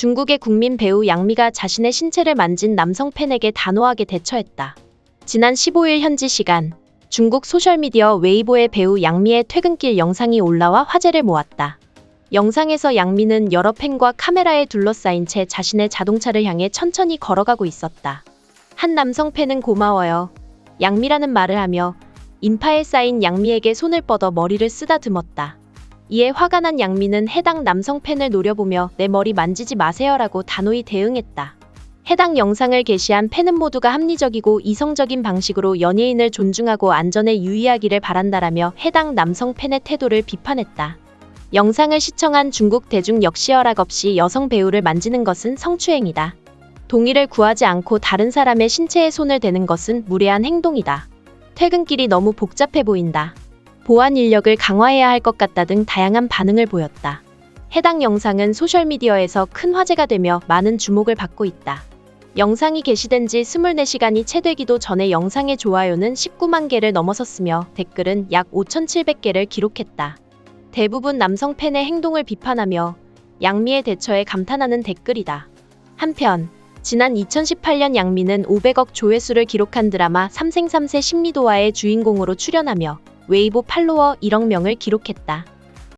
중국의 국민 배우 양미가 자신의 신체를 만진 남성 팬에게 단호하게 대처했다. 지난 15일 현지 시간 중국 소셜미디어 웨이보의 배우 양미의 퇴근길 영상이 올라와 화제를 모았다. 영상에서 양미는 여러 팬과 카메라에 둘러싸인 채 자신의 자동차를 향해 천천히 걸어가고 있었다. 한 남성 팬은 고마워요. 양미라는 말을 하며 인파에 쌓인 양미에게 손을 뻗어 머리를 쓰다듬었다. 이에 화가 난 양미는 해당 남성 팬을 노려보며 내 머리 만지지 마세요라고 단호히 대응했다. 해당 영상을 게시한 팬은 모두가 합리적이고 이성적인 방식으로 연예인을 존중하고 안전에 유의하기를 바란다라며 해당 남성 팬의 태도를 비판했다. 영상을 시청한 중국 대중 역시 허락 없이 여성 배우를 만지는 것은 성추행이다. 동의를 구하지 않고 다른 사람의 신체에 손을 대는 것은 무례한 행동이다. 퇴근길이 너무 복잡해 보인다. 보안 인력을 강화해야 할 것 같다 등 다양한 반응을 보였다. 해당 영상은 소셜미디어에서 큰 화제가 되며 많은 주목을 받고 있다. 영상이 게시된 지 24시간이 채 되기도 전에 영상의 좋아요는 19만 개를 넘어섰으며 댓글은 약 5,700개를 기록했다. 대부분 남성 팬의 행동을 비판하며 양미의 대처에 감탄하는 댓글이다. 한편 지난 2018년 양미는 500억 조회수를 기록한 드라마 삼생삼세 신미도와의 주인공으로 출연하며 웨이보 팔로워 1억 명을 기록했다.